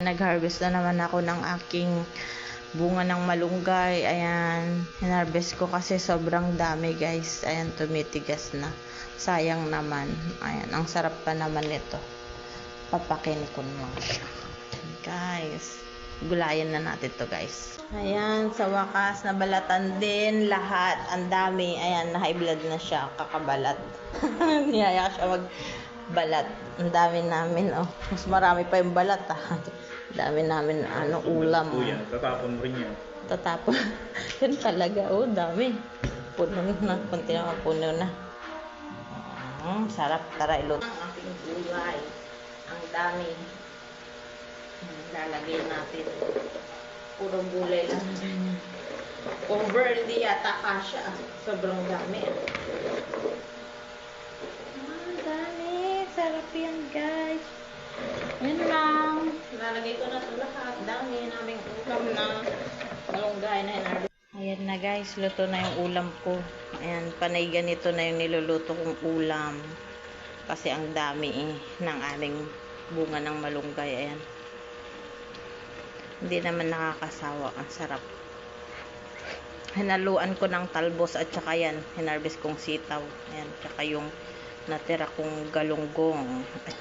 Nag-harvest na naman ako ng aking bunga ng malunggay. Ayan, hinarvest ko kasi sobrang dami guys. Ayan, tumitigas na. Sayang naman. Ayan, ang sarap pa naman nito. Papakin ko. Ayan, guys, gulayan na natin to guys. Ayan, sa wakas, nabalatan din lahat. Ang dami. Ayan, na high blood na siya. Kakabalat. Niyaya siya magbalat. Ang dami namin, oh. Mas marami pa yung balat, ah. Ang dami namin, ano, ulam. Po yan, tatapon mo rin yan. Tatapon. Yun talaga, oh, dami. Puno na, kunti na puno na. Mm, sarap, tara ilot. Ang ating gulay. Ang dami. Lalagay natin. Puro gulay lang. Ganyan. Over, hindi yata kasha. Sobrang dami. ah. Sarap yan, guys. Yun lang. Lalagay ko na ito lahat. Dami naming ulam na malunggay na hinarvest. Ayan na guys, luto na yung ulam ko. Ayan, panay ganito na yung niluluto kong ulam. Kasi ang dami eh, ng aming bunga ng malunggay. Ayan. Hindi naman nakakasawa. Ang sarap. Hinaluan ko ng talbos at saka yan, hinarvest kong sitaw. Ayan, tsaka yung natira kong galunggong. At